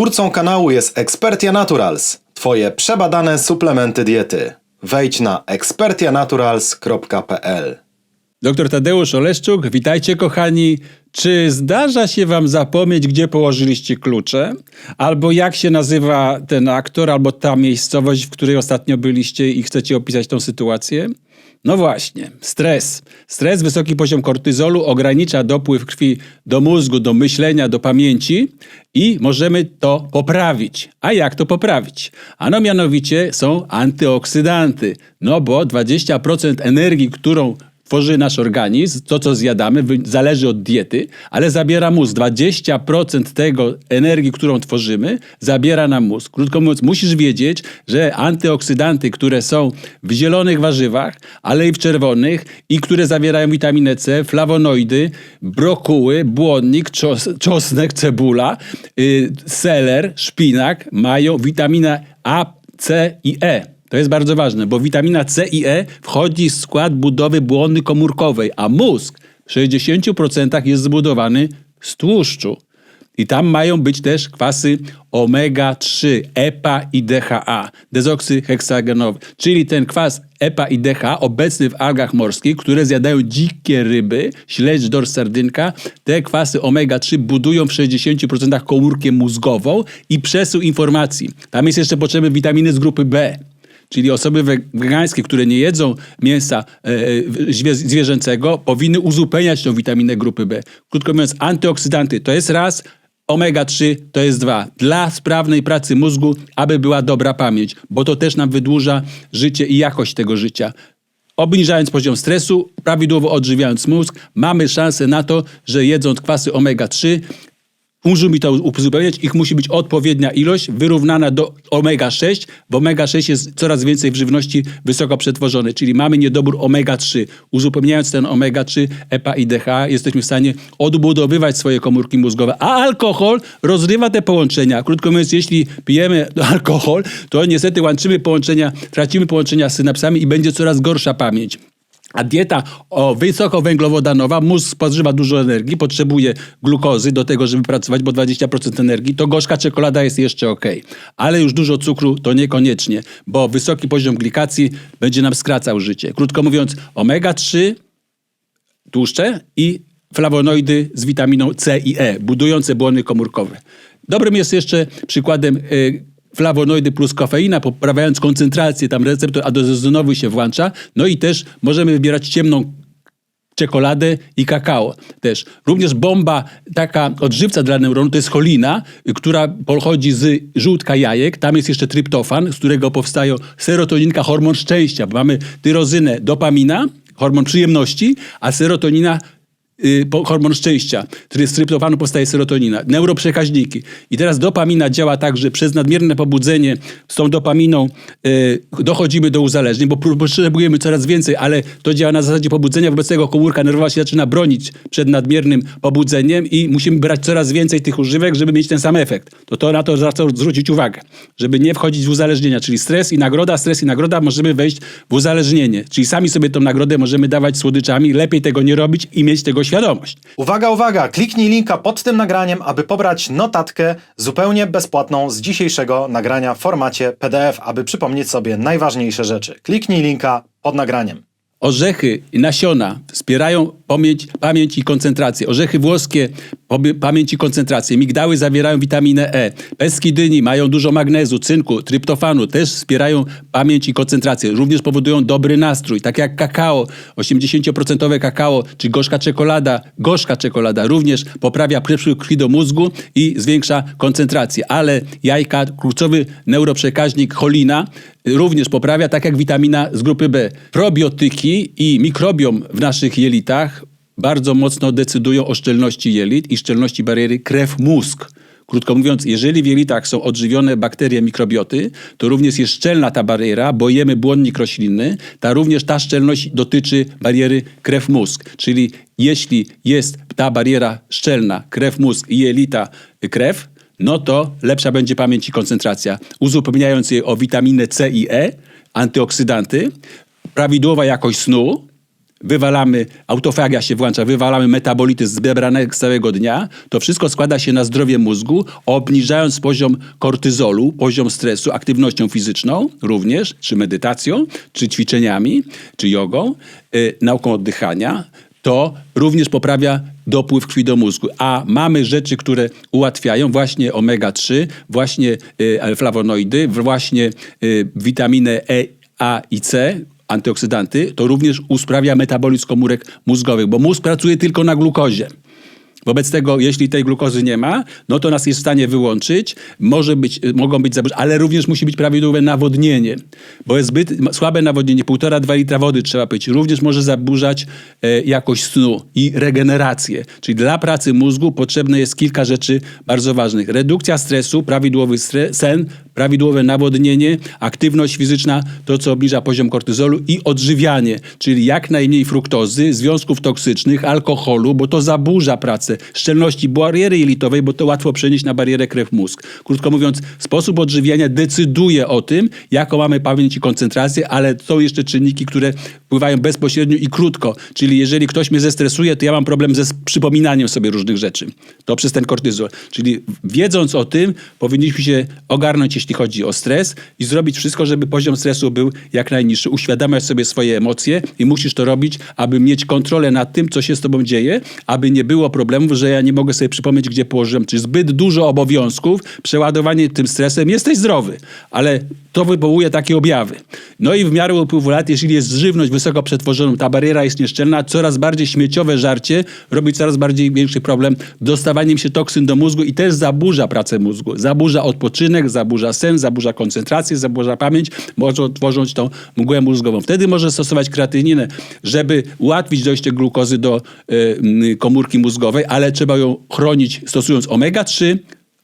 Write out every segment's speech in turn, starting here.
Twórcą kanału jest Expertia Naturals, twoje przebadane suplementy diety. Wejdź na expertianaturals.pl Doktor Tadeusz Oleszczuk, witajcie kochani. Czy zdarza się wam zapomnieć, gdzie położyliście klucze? Albo jak się nazywa ten aktor, albo ta miejscowość, w której ostatnio byliście i chcecie opisać tą sytuację? No właśnie, stres. Stres, wysoki poziom kortyzolu ogranicza dopływ krwi do mózgu, do myślenia, do pamięci i możemy to poprawić. A jak to poprawić? Ano mianowicie są antyoksydanty. No bo 20% energii, którą tworzy nasz organizm, to co zjadamy, zależy od diety, ale zabiera mózg. 20% tego energii, którą tworzymy, zabiera nam mózg. Krótko mówiąc, musisz wiedzieć, że antyoksydanty, które są w zielonych warzywach, ale i w czerwonych i które zawierają witaminę C, flawonoidy, brokuły, błonnik, czos, czosnek, cebula, yy, seler, szpinak, mają witaminę A, C i E. To jest bardzo ważne, bo witamina C i E wchodzi w skład budowy błony komórkowej, a mózg w 60% jest zbudowany z tłuszczu. I tam mają być też kwasy omega-3, EPA i DHA, dezoksyheksagenowy, czyli ten kwas EPA i DHA obecny w algach morskich, które zjadają dzikie ryby, śledź, dors, sardynka. Te kwasy omega-3 budują w 60% komórkę mózgową i przesył informacji. Tam jest jeszcze potrzebny witaminy z grupy B. Czyli osoby we- wegańskie, które nie jedzą mięsa e, e, zwie- zwierzęcego, powinny uzupełniać tą witaminę grupy B. Krótko mówiąc, antyoksydanty to jest raz, omega-3 to jest dwa. Dla sprawnej pracy mózgu, aby była dobra pamięć, bo to też nam wydłuża życie i jakość tego życia. Obniżając poziom stresu, prawidłowo odżywiając mózg, mamy szansę na to, że jedząc kwasy omega-3 Muszą mi to uzupełniać, ich musi być odpowiednia ilość, wyrównana do omega-6, bo omega-6 jest coraz więcej w żywności wysoko przetworzonej, czyli mamy niedobór omega-3. Uzupełniając ten omega-3, EPA i DHA, jesteśmy w stanie odbudowywać swoje komórki mózgowe, a alkohol rozrywa te połączenia. Krótko mówiąc, jeśli pijemy alkohol, to niestety łączymy połączenia, tracimy połączenia z synapsami i będzie coraz gorsza pamięć. A dieta o wysokowęglowodanowa, mózg spożywa dużo energii, potrzebuje glukozy do tego, żeby pracować, bo 20% energii, to gorzka czekolada jest jeszcze ok. Ale już dużo cukru to niekoniecznie, bo wysoki poziom glikacji będzie nam skracał życie. Krótko mówiąc, omega-3 tłuszcze i flawonoidy z witaminą C i E, budujące błony komórkowe. Dobrym jest jeszcze przykładem y, flawonoidy plus kofeina, poprawiając koncentrację, tam receptor adezynowy się włącza, no i też możemy wybierać ciemną czekoladę i kakao też. Również bomba, taka odżywca dla neuronu, to jest cholina, która pochodzi z żółtka jajek. Tam jest jeszcze tryptofan, z którego powstają serotoninka, hormon szczęścia. Mamy tyrozynę, dopamina, hormon przyjemności, a serotonina hormon szczęścia, który z tryptofanu powstaje serotonina, neuroprzekaźniki. I teraz dopamina działa tak, że przez nadmierne pobudzenie z tą dopaminą y, dochodzimy do uzależnień, bo potrzebujemy coraz więcej, ale to działa na zasadzie pobudzenia, wobec tego komórka nerwowa się zaczyna bronić przed nadmiernym pobudzeniem i musimy brać coraz więcej tych używek, żeby mieć ten sam efekt. To to na to warto zwrócić uwagę, żeby nie wchodzić w uzależnienia, czyli stres i nagroda, stres i nagroda, możemy wejść w uzależnienie. Czyli sami sobie tą nagrodę możemy dawać słodyczami, lepiej tego nie robić i mieć tego świadomość. Uwaga, uwaga! Kliknij linka pod tym nagraniem, aby pobrać notatkę zupełnie bezpłatną z dzisiejszego nagrania w formacie PDF, aby przypomnieć sobie najważniejsze rzeczy. Kliknij linka pod nagraniem. Orzechy nasiona wspierają pamięć, pamięć i koncentrację. Orzechy włoskie pamięć i koncentrację. Migdały zawierają witaminę E. Pestki dyni mają dużo magnezu, cynku, tryptofanu. Też wspierają pamięć i koncentrację. Również powodują dobry nastrój. Tak jak kakao, 80% kakao, czy gorzka czekolada. Gorzka czekolada również poprawia przepływ krwi do mózgu i zwiększa koncentrację. Ale jajka, kluczowy neuroprzekaźnik cholina również poprawia, tak jak witamina z grupy B. Probiotyki i mikrobiom w naszych jelitach bardzo mocno decydują o szczelności jelit i szczelności bariery krew-mózg. Krótko mówiąc, jeżeli w jelitach są odżywione bakterie mikrobioty, to również jest szczelna ta bariera, bo jemy błonnik roślinny, ta również ta szczelność dotyczy bariery krew-mózg. Czyli jeśli jest ta bariera szczelna, krew-mózg i jelita krew, no to lepsza będzie pamięć i koncentracja. Uzupełniając je o witaminę C i E, antyoksydanty, prawidłowa jakość snu, wywalamy, autofagia się włącza, wywalamy metabolity zebrane z całego dnia, to wszystko składa się na zdrowie mózgu, obniżając poziom kortyzolu, poziom stresu, aktywnością fizyczną również, czy medytacją, czy ćwiczeniami, czy jogą, y, nauką oddychania, to również poprawia dopływ krwi do mózgu. A mamy rzeczy, które ułatwiają właśnie omega-3, właśnie y, flawonoidy, właśnie y, witaminę E, A i C, antyoksydanty, to również usprawia metabolizm komórek mózgowych, bo mózg pracuje tylko na glukozie. Wobec tego, jeśli tej glukozy nie ma, no to nas jest w stanie wyłączyć, może być, mogą być zaburzenia, ale również musi być prawidłowe nawodnienie, bo jest zbyt słabe nawodnienie, 1,5-2 litra wody trzeba pić, również może zaburzać e, jakość snu i regenerację. Czyli dla pracy mózgu potrzebne jest kilka rzeczy bardzo ważnych. Redukcja stresu, prawidłowy stre- sen, prawidłowe nawodnienie, aktywność fizyczna, to co obniża poziom kortyzolu i odżywianie, czyli jak najmniej fruktozy, związków toksycznych, alkoholu, bo to zaburza pracę szczelności bariery jelitowej, bo to łatwo przenieść na barierę krew-mózg. Krótko mówiąc, sposób odżywiania decyduje o tym, jaką mamy pamięć i koncentrację, ale są jeszcze czynniki, które wpływają bezpośrednio i krótko. Czyli jeżeli ktoś mnie zestresuje, to ja mam problem ze przypominaniem sobie różnych rzeczy. To przez ten kortyzol. Czyli wiedząc o tym, powinniśmy się ogarnąć, jeśli chodzi o stres i zrobić wszystko, żeby poziom stresu był jak najniższy. Uświadamiać sobie swoje emocje i musisz to robić, aby mieć kontrolę nad tym, co się z tobą dzieje, aby nie było problemów, że ja nie mogę sobie przypomnieć, gdzie położyłem. Czy zbyt dużo obowiązków, przeładowanie tym stresem, jesteś zdrowy, ale to wywołuje takie objawy. No i w miarę upływu lat, jeśli jest żywność wysoko przetworzoną, ta bariera jest nieszczelna, coraz bardziej śmieciowe żarcie robi coraz bardziej większy problem dostawaniem się toksyn do mózgu i też zaburza pracę mózgu. Zaburza odpoczynek, zaburza sen, zaburza koncentrację, zaburza pamięć, może tworząc tą mgłę mózgową. Wtedy może stosować kreatyninę, żeby ułatwić dojście glukozy do y, komórki mózgowej, ale trzeba ją chronić stosując omega-3,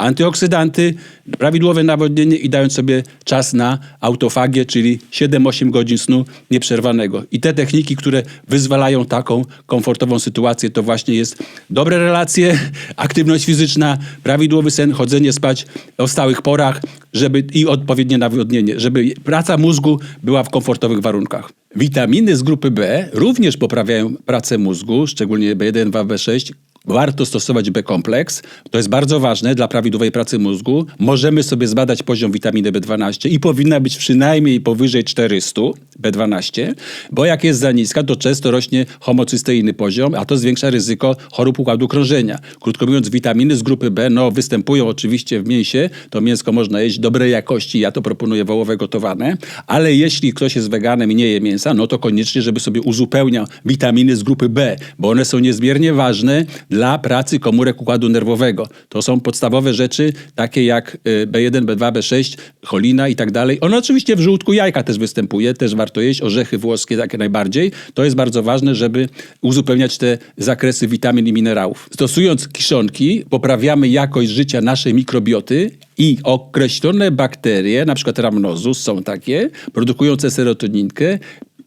antyoksydanty, prawidłowe nawodnienie i dając sobie czas na autofagię, czyli 7-8 godzin snu nieprzerwanego. I te techniki, które wyzwalają taką komfortową sytuację, to właśnie jest dobre relacje, aktywność fizyczna, prawidłowy sen, chodzenie spać o stałych porach żeby, i odpowiednie nawodnienie, żeby praca mózgu była w komfortowych warunkach. Witaminy z grupy B również poprawiają pracę mózgu, szczególnie B1, 2, B6, Warto stosować B-kompleks. To jest bardzo ważne dla prawidłowej pracy mózgu. Możemy sobie zbadać poziom witaminy B12 i powinna być przynajmniej powyżej 400 B12, bo jak jest za niska, to często rośnie homocysteiny poziom, a to zwiększa ryzyko chorób układu krążenia. Krótko mówiąc, witaminy z grupy B no, występują oczywiście w mięsie. To mięsko można jeść dobrej jakości. Ja to proponuję wołowe gotowane. Ale jeśli ktoś jest weganem i nie je mięsa, no to koniecznie, żeby sobie uzupełniał witaminy z grupy B, bo one są niezmiernie ważne dla pracy komórek układu nerwowego. To są podstawowe rzeczy, takie jak y, B1, B2, B6, cholina i tak dalej. One oczywiście w żółtku jajka też występuje, też warto jeść, orzechy włoskie takie najbardziej. To jest bardzo ważne, żeby uzupełniać te zakresy witamin i minerałów. Stosując kiszonki, poprawiamy jakość życia naszej mikrobioty i określone bakterie, na przykład rhamnosus są takie, produkujące serotoninkę,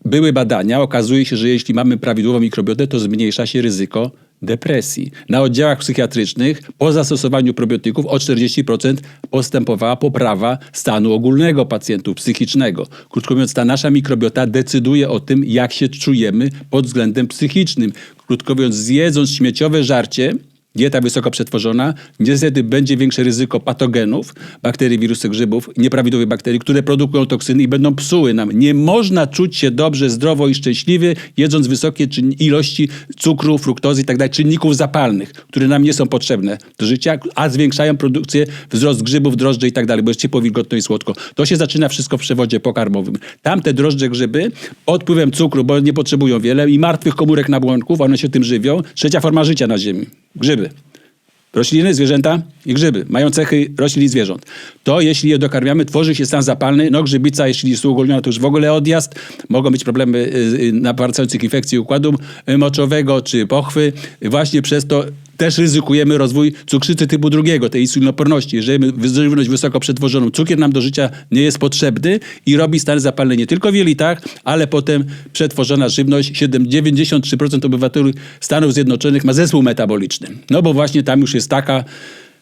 były badania, okazuje się, że jeśli mamy prawidłową mikrobiotę, to zmniejsza się ryzyko depresji. Na oddziałach psychiatrycznych po zastosowaniu probiotyków o 40% postępowała poprawa stanu ogólnego pacjentów psychicznego. Krótko mówiąc, ta nasza mikrobiota decyduje o tym, jak się czujemy pod względem psychicznym. Krótko mówiąc, zjedząc śmieciowe żarcie, dieta wysoko przetworzona, niestety będzie większe ryzyko patogenów, bakterii, wirusów, grzybów, nieprawidłowych bakterii, które produkują toksyny i będą psuły nam. Nie można czuć się dobrze, zdrowo i szczęśliwie, jedząc wysokie ilości cukru, fruktozy i tak czynników zapalnych, które nam nie są potrzebne do życia, a zwiększają produkcję, wzrost grzybów, drożdży i tak bo jest ciepło, wilgotno i słodko. To się zaczyna wszystko w przewodzie pokarmowym. Tamte drożdże, grzyby pod wpływem cukru, bo nie potrzebują wiele i martwych komórek nabłonków, one się tym żywią. Trzecia forma życia na Ziemi. Grzyby. Rośliny, zwierzęta i grzyby mają cechy roślin i zwierząt. To jeśli je dokarmiamy, tworzy się stan zapalny. No grzybica, jeśli jest uogólniona, to już w ogóle odjazd. Mogą być problemy y, y, naparcających infekcji układu y, moczowego czy pochwy. Właśnie przez to też ryzykujemy rozwój cukrzycy typu drugiego, tej insulinoporności. Jeżeli żywność wysoko przetworzoną, cukier nam do życia nie jest potrzebny i robi stan zapalny nie tylko w jelitach, ale potem przetworzona żywność, 7, 93% obywateli Stanów Zjednoczonych ma zespół metaboliczny. No bo właśnie tam już jest taka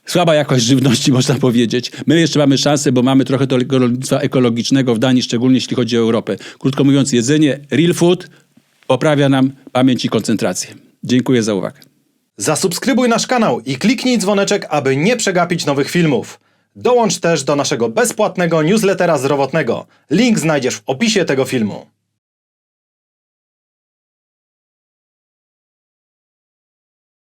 Słaba jakość żywności, można powiedzieć. My jeszcze mamy szansę, bo mamy trochę tego rolnictwa ekologicznego w Danii, szczególnie jeśli chodzi o Europę. Krótko mówiąc, jedzenie real food, poprawia nam pamięć i koncentrację. Dziękuję za uwagę. Zasubskrybuj nasz kanał i kliknij dzwoneczek, aby nie przegapić nowych filmów. Dołącz też do naszego bezpłatnego newslettera zdrowotnego. Link znajdziesz w opisie tego filmu.